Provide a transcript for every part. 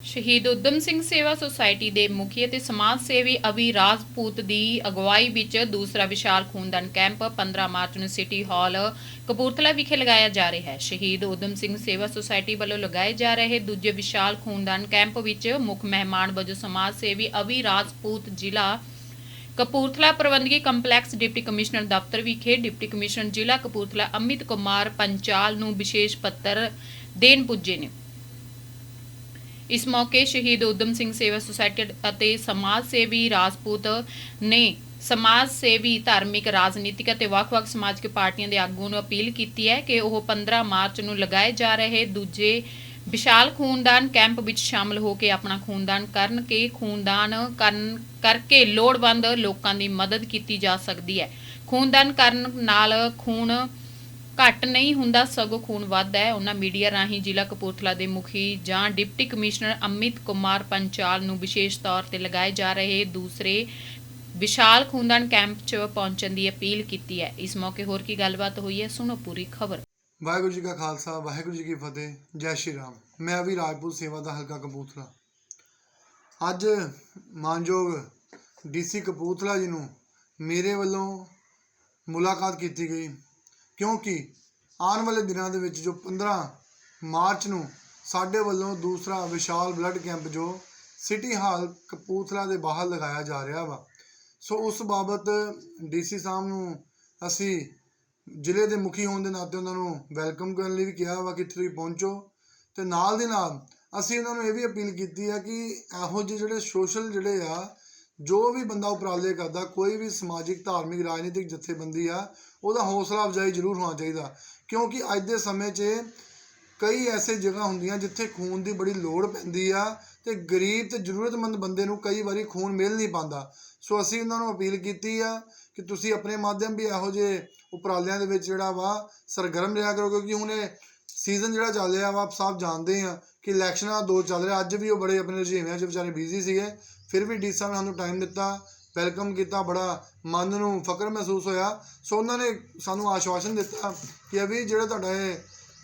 ਸ਼ਹੀਦ ਉਦਮ ਸਿੰਘ ਸੇਵਾ ਸੁਸਾਇਟੀ ਦੇ ਮੁਖੀ ਅਤੇ ਸਮਾਜ ਸੇਵੀ ਅਵੀ ਰਾਜਪੂਤ ਦੀ ਅਗਵਾਈ ਵਿੱਚ ਦੂਸਰਾ ਵਿਸ਼ਾਲ ਖੂਨਦਾਨ ਕੈਂਪ 15 ਮਾਰਚ ਨੂੰ ਸਿਟੀ ਹਾਲ ਕਪੂਰਥਲਾ ਵਿਖੇ ਲਗਾਇਆ ਜਾ ਰਿਹਾ ਹੈ। ਸ਼ਹੀਦ ਉਦਮ ਸਿੰਘ ਸੇਵਾ ਸੁਸਾਇਟੀ ਵੱਲੋਂ ਲਗਾਏ ਜਾ ਰਹੇ ਦੂਜੇ ਵਿਸ਼ਾਲ ਖੂਨਦਾਨ ਕੈਂਪ ਵਿੱਚ ਮੁੱਖ ਮਹਿਮਾਨ ਵਜੋਂ ਸਮਾਜ ਸੇਵੀ ਅਵੀ ਰਾਜਪੂਤ ਜ਼ਿਲ੍ਹਾ ਕਪੂਰਥਲਾ ਪ੍ਰਬੰਧਕੀ ਕੰਪਲੈਕਸ ਡਿਪਟੀ ਕਮਿਸ਼ਨਰ ਦਫ਼ਤਰ ਵਿਖੇ ਡਿਪਟੀ ਕਮਿਸ਼ਨਰ ਜ਼ਿਲ੍ਹਾ ਕਪੂਰਥਲਾ ਅਮਿਤ ਕੁਮਾਰ ਪੰਚਾਲ ਨੂੰ ਵਿਸ਼ੇਸ਼ ਪੱਤਰ ਦੇਣ ਪੁੱਜੇ ਨੇ। ਇਸ ਮੌਕੇ ਸ਼ਹੀਦ ਉਦਮ ਸਿੰਘ ਸੇਵਾ ਸੁਸਾਇਟੀ ਅਤੇ ਸਮਾਜ ਸੇਵੀ ਰਾਜਪੂਤ ਨੇ ਸਮਾਜ ਸੇਵੀ, ਧਾਰਮਿਕ, ਰਾਜਨੀਤਿਕ ਅਤੇ ਵੱਖ-ਵੱਖ ਸਮਾਜਿਕ ਪਾਰਟੀਆਂ ਦੇ ਆਗੂਆਂ ਨੂੰ ਅਪੀਲ ਕੀਤੀ ਹੈ ਕਿ ਉਹ 15 ਮਾਰਚ ਨੂੰ ਲਗਾਏ ਜਾ ਰਹੇ ਦੂਜੇ ਵਿਸ਼ਾਲ ਖੂਨਦਾਨ ਕੈਂਪ ਵਿੱਚ ਸ਼ਾਮਲ ਹੋ ਕੇ ਆਪਣਾ ਖੂਨਦਾਨ ਕਰਨ ਕੇ ਖੂਨਦਾਨ ਕਰਨ ਕਰਕੇ ਲੋੜਵੰਦ ਲੋਕਾਂ ਦੀ ਮਦਦ ਕੀਤੀ ਜਾ ਸਕਦੀ ਹੈ। ਖੂਨਦਾਨ ਕਰਨ ਨਾਲ ਖੂਨ ਘੱਟ ਨਹੀਂ ਹੁੰਦਾ, ਸਗੋਂ ਖੂਨ ਵੱਧਦਾ ਹੈ। ਉਹਨਾਂ ਮੀਡੀਆ ਰਾਹੀਂ ਜ਼ਿਲ੍ਹਾ ਕਪੂਰਥਲਾ ਦੇ ਮੁਖੀ ਜਾਂ ਡਿਪਟੀ ਕਮਿਸ਼ਨਰ ਅਮਿਤ ਕੁਮਾਰ ਪੰਚਾਲ ਨੂੰ ਵਿਸ਼ੇਸ਼ ਤੌਰ ਤੇ ਲਗਾਏ ਜਾ ਰਹੇ ਦੂਸਰੇ ਵਿਸ਼ਾਲ ਖੂਨਦਾਨ ਕੈਂਪ 'ਚ ਪਹੁੰਚਣ ਦੀ ਅਪੀਲ ਕੀਤੀ ਹੈ। ਇਸ ਮੌਕੇ ਹੋਰ ਕੀ ਗੱਲਬਾਤ ਹੋਈ ਹੈ, ਸੁਣੋ ਪੂਰੀ ਖਬਰ। ਵਾਹਿਗੁਰੂ ਜੀ ਕਾ ਖਾਲਸਾ, ਵਾਹਿਗੁਰੂ ਜੀ ਕੀ ਫਤਿਹ, ਜੈ ਸ਼੍ਰੀ ਰਾਮ। ਮੈਂ ਅਭੀ ਰਾਜਪੂਤ ਸੇਵਾ ਦਾ ਹਲਕਾ ਕਪੂਰਥਲਾ। ਅੱਜ ਮਾਨਯੋਗ ਡੀਸੀ ਕਪੂਰਥਲਾ ਜੀ ਨੂੰ ਮੇਰੇ ਵੱਲੋਂ ਮੁਲਾਕਾਤ ਕੀਤੀ ਗਈ। ਕਿਉਂਕਿ ਆਉਣ ਵਾਲੇ ਦਿਨਾਂ ਦੇ ਵਿੱਚ ਜੋ 15 ਮਾਰਚ ਨੂੰ ਸਾਡੇ ਵੱਲੋਂ ਦੂਸਰਾ ਵਿਸ਼ਾਲ ਬਲੱਡ ਕੈਂਪ ਜੋ ਸਿਟੀ ਹਾਲ ਕਪੂਰਥਲਾ ਦੇ ਬਾਹਰ ਲਗਾਇਆ ਜਾ ਰਿਹਾ ਵਾ। ਸੋ ਉਸ ਬਾਬਤ ਡੀਸੀ ਸਾਹਿਬ ਨੂੰ ਅਸੀਂ ਜ਼ਿਲ੍ਹੇ ਦੇ ਮੁਖੀ ਹੋਣ ਦੇ ਨਾਤੇ ਉਹਨਾਂ ਨੂੰ ਵੈਲਕਮ ਕਰਨ ਲਈ ਵੀ ਕਿਹਾ ਵਾ ਕਿ ਤੁਸੀਂ ਪਹੁੰਚੋ। ਤੇ ਨਾਲ ਦੇ ਨਾਲ ਅਸੀਂ ਉਹਨਾਂ ਨੂੰ ਇਹ ਵੀ ਅਪੀਲ ਕੀਤੀ ਹੈ ਕਿ ਇਹੋ ਜਿਹੇ ਜਿਹੜੇ ਸੋਸ਼ਲ ਜਿਹੜੇ ਆ ਜੋ ਵੀ ਬੰਦਾ ਉਪਰਾਲੇ ਕਰਦਾ, ਕੋਈ ਵੀ ਸਮਾਜਿਕ, ਧਾਰਮਿਕ, ਰਾਜਨੀਤਿਕ ਜਥੇਬੰਦੀ ਆ, ਉਹਦਾ ਹੌਸਲਾ ਅਫਜ਼ਾਈ ਜ਼ਰੂਰ ਹੋਣਾ ਚਾਹੀਦਾ। ਕਿਉਂਕਿ ਅੱਜ ਦੇ ਸਮੇਂ 'ਚ ਕਈ ਐਸੇ ਜਗ੍ਹਾ ਹੁੰਦੀਆਂ ਜਿੱਥੇ ਖੂਨ ਦੀ ਬੜੀ ਲੋੜ ਪੈਂਦੀ ਆ ਤੇ ਗਰੀਬ ਤੇ ਜ਼ਰੂਰਤਮੰਦ ਬੰਦੇ ਨੂੰ ਕਈ ਵਾਰੀ ਖੂਨ ਮਿਲ ਨਹੀਂ ਪਾਉਂਦਾ। ਸੋ ਅਸੀਂ ਉਹਨਾਂ ਨੂੰ ਅਪੀਲ ਕੀਤੀ ਆ ਕਿ ਤੁਸੀਂ ਆਪਣੇ ਮਾਧਿਅਮ ਵੀ ਇਹੋ ਜਿਹੇ ਉਪਰਾਲਿਆਂ ਦੇ ਵਿੱਚ ਜਿਹੜਾ ਵਾ ਸਰਗਰਮ ਰਿਹਾ ਕਰੋ, ਕਿਉਂਕਿ ਹੁਣ ਇਹ ਸੀਜ਼ਨ ਜਿਹੜਾ ਚੱਲ ਰਿਹਾ ਵਾ, ਆਪ ਸਭ ਜਾਣਦੇ ਆ ਕਿ ਇਲੈਕਸ਼ਨਾਂ ਦਾ ਦੌਰ ਚੱਲ ਰਿਹਾ। ਅੱਜ ਵੀ ਉਹ ਬੜੇ ਆਪਣੇ ਰੁਝੇਵਿਆਂ 'ਚ ਵਿਚਾਰੇ ਬਿਜ਼ੀ ਸੀਗੇ। ਫਿਰ ਵੀ ਡੀ ਸਾਹਿਬ ਨੇ ਸਾਨੂੰ ਟਾਈਮ ਦਿੱਤਾ ਵੈਲਕਮ ਕੀਤਾ, ਬੜਾ ਮਨ ਨੂੰ ਫਕਰ ਮਹਿਸੂਸ ਹੋਇਆ। ਸੋ ਉਹਨਾਂ ਨੇ ਸਾਨੂੰ ਆਸ਼ਵਾਸਨ ਦਿੱਤਾ ਕਿ ਅਭੀ ਜਿਹੜਾ ਤੁਹਾਡਾ ਇਹ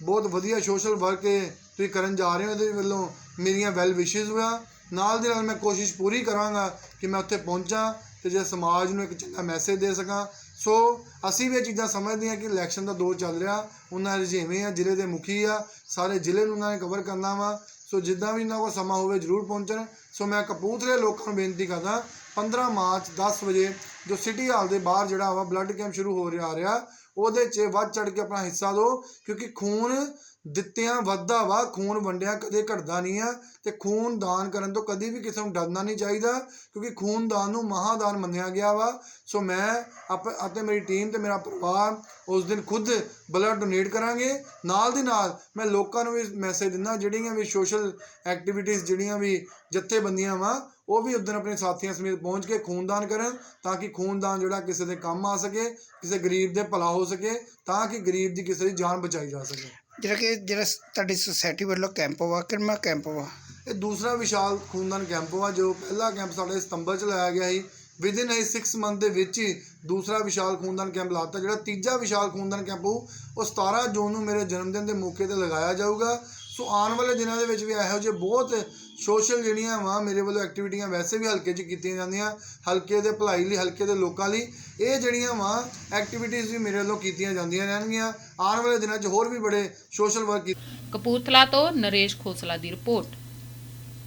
ਬਹੁਤ ਵਧੀਆ ਸੋਸ਼ਲ ਵਰਕ ਹੈ ਤੁਸੀਂ ਕਰਨ ਜਾ ਰਹੇ ਹੋ, ਇਹਦੇ ਵੱਲੋਂ ਮੇਰੀਆਂ ਵੈਲ ਵਿਸ਼ੇਸ ਹੋਇਆ ਨਾਲ ਦੇ ਨਾਲ ਮੈਂ ਕੋਸ਼ਿਸ਼ ਪੂਰੀ ਕਰਾਂਗਾ ਕਿ ਮੈਂ ਉੱਥੇ ਪਹੁੰਚਾਂ ਤੇ ਜੇ ਸਮਾਜ ਨੂੰ ਇੱਕ ਚੰਗਾ ਮੈਸੇਜ ਦੇ ਸਕਾਂ। ਸੋ ਅਸੀਂ ਵੀ ਇਹ ਚੀਜ਼ਾਂ ਸਮਝਦੇ ਹਾਂ ਕਿ ਇਲੈਕਸ਼ਨ ਦਾ ਦੌਰ ਚੱਲ ਰਿਹਾ, ਉਹਨਾਂ ਦੇ ਆ, ਜ਼ਿਲ੍ਹੇ ਦੇ ਮੁਖੀ ਆ, ਸਾਰੇ ਜ਼ਿਲ੍ਹੇ ਨੂੰ ਉਹਨਾਂ ਨੇ ਕਵਰ ਕਰਨਾ ਵਾ। ਸੋ ਜਿੱਦਾਂ ਵੀ ਇਹਨਾਂ ਕੋਲ ਸਮਾਂ ਹੋਵੇ, ਜ਼ਰੂਰ ਪਹੁੰਚਣ। ਸੋ ਮੈਂ ਕਪੂਰਥਲੇ ਲੋਕਾਂ ਨੂੰ ਬੇਨਤੀ ਕਰਦਾ 15 ਮਾਰਚ 10 ਵਜੇ ਜੋ ਸਿਟੀ ਹਾਲ ਦੇ ਬਾਹਰ ਜਿਹੜਾ ਵਾ ਬਲੱਡ ਕੈਂਪ ਸ਼ੁਰੂ ਹੋ ਰਿਹਾ ਆ ਰਿਹਾ ਉਹਦੇ 'ਚ ਵੱਧ ਚੜ ਕੇ ਆਪਣਾ ਹਿੱਸਾ ਦਿਓ ਕਿਉਂਕਿ ਖੂਨ ਦਿੱਤਿਆਂ ਵੱਧਦਾ ਵਾ, ਖੂਨ ਵੰਡਿਆ ਕਦੇ ਘਟਦਾ ਨਹੀਂ ਆ, ਤੇ ਖੂਨ ਦਾਨ ਕਰਨ ਤੋਂ ਕਦੀ ਵੀ ਕਿਸੇ ਨੂੰ ਡਰਨਾ ਨਹੀਂ ਚਾਹੀਦਾ, ਕਿਉਂਕਿ ਖੂਨ ਦਾਨ ਨੂੰ ਮਹਾਦਾਨ ਮੰਨਿਆ ਗਿਆ ਵਾ। ਸੋ ਮੈਂ ਆਪ, ਅਤੇ ਮੇਰੀ ਟੀਮ ਤੇ ਮੇਰਾ ਪਰਿਵਾਰ ਉਸ ਦਿਨ ਖੁਦ ਬਲੱਡ ਡੋਨੇਟ ਕਰਾਂਗੇ। ਨਾਲ ਦੀ ਨਾਲ ਮੈਂ ਲੋਕਾਂ ਨੂੰ ਵੀ ਮੈਸੇਜ ਦਿੰਦਾ, ਜਿਹੜੀਆਂ ਵੀ ਸੋਸ਼ਲ ਐਕਟੀਵਿਟੀਜ਼ ਜਿਹੜੀਆਂ ਵੀ ਜਥੇਬੰਦੀਆਂ ਵਾ ਉਹ ਵੀ ਉਦੋਂ ਆਪਣੇ ਸਾਥੀਆਂ ਸਮੇਤ ਪਹੁੰਚ ਕੇ ਖੂਨਦਾਨ ਕਰਨ ਤਾਂ ਕਿ ਖੂਨਦਾਨ ਜਿਹੜਾ ਕਿਸੇ ਦੇ ਕੰਮ ਆ ਸਕੇ ਕਿਸੇ ਗਰੀਬ ਦੇ ਭਲਾ ਹੋ ਸਕੇ ਤਾਂ ਕਿ ਗਰੀਬ ਦੀ ਕਿਸੇ ਦੀ ਜਾਨ ਬਚਾਈ ਜਾ ਸਕੇ। ਜਿਹੜਾ ਕਿ ਜਿਹੜਾ ਤੁਹਾਡੀ ਸੁਸਾਇਟੀ ਵੱਲੋਂ ਕੈਂਪ ਵਾ ਕਿੰਨਾ ਕੈਂਪ ਵਾ? ਇਹ ਦੂਸਰਾ ਵਿਸ਼ਾਲ ਖੂਨਦਾਨ ਕੈਂਪ ਵਾ ਜੋ ਪਹਿਲਾ ਕੈਂਪ ਸਾਡੇ ਸਤੰਬਰ ਚ ਲਾਇਆ ਗਿਆ ਸੀ। ਵਿਦਿਨ ਹੀ 6 ਮੰਥ ਦੇ ਵਿੱਚ ਹੀ ਦੂਸਰਾ ਵਿਸ਼ਾਲ ਖੂਨਦਾਨ ਕੈਂਪ ਲਾਤਾ। ਜਿਹੜਾ ਤੀਜਾ ਵਿਸ਼ਾਲ ਖੂਨਦਾਨ ਕੈਂਪ ਉਹ 17 ਜੂਨ ਨੂੰ ਮੇਰੇ ਜਨਮ ਦਿਨ ਦੇ ਮੌਕੇ ਤੇ ਲਗਾਇਆ ਜਾਊਗਾ। ਸੋ ਆਉਣ ਵਾਲੇ ਦਿਨਾਂ ਦੇ ਵਿੱਚ ਵੀ ਇਹੋ ਜਿਹੇ ਬਹੁਤ ਸੋਸ਼ਲ ਜਿਹੜੀਆਂ ਵਾ ਮੇਰੇ ਵੱਲੋਂ ਐਕਟੀਵਿਟੀਆਂ ਵੈਸੇ ਵੀ ਹਲਕੇ 'ਚ ਕੀਤੀਆਂ ਜਾਂਦੀਆਂ, ਹਲਕੇ ਦੇ ਭਲਾਈ ਲਈ, ਹਲਕੇ ਦੇ ਲੋਕਾਂ ਲਈ, ਇਹ ਜਿਹੜੀਆਂ ਵਾ ਐਕਟੀਵਿਟੀਜ਼ ਵੀ ਮੇਰੇ ਵੱਲੋਂ ਕੀਤੀਆਂ ਜਾਂਦੀਆਂ ਰਹਿਣਗੀਆਂ। ਆਉਣ ਵਾਲੇ ਦਿਨਾਂ 'ਚ ਹੋਰ ਵੀ ਬੜੇ ਸੋਸ਼ਲ ਵਰਕ ਕਪੂਰਥਲਾ ਤੋਂ ਨਰੇਸ਼ ਖੋਸਲਾ ਦੀ ਰਿਪੋਰਟ।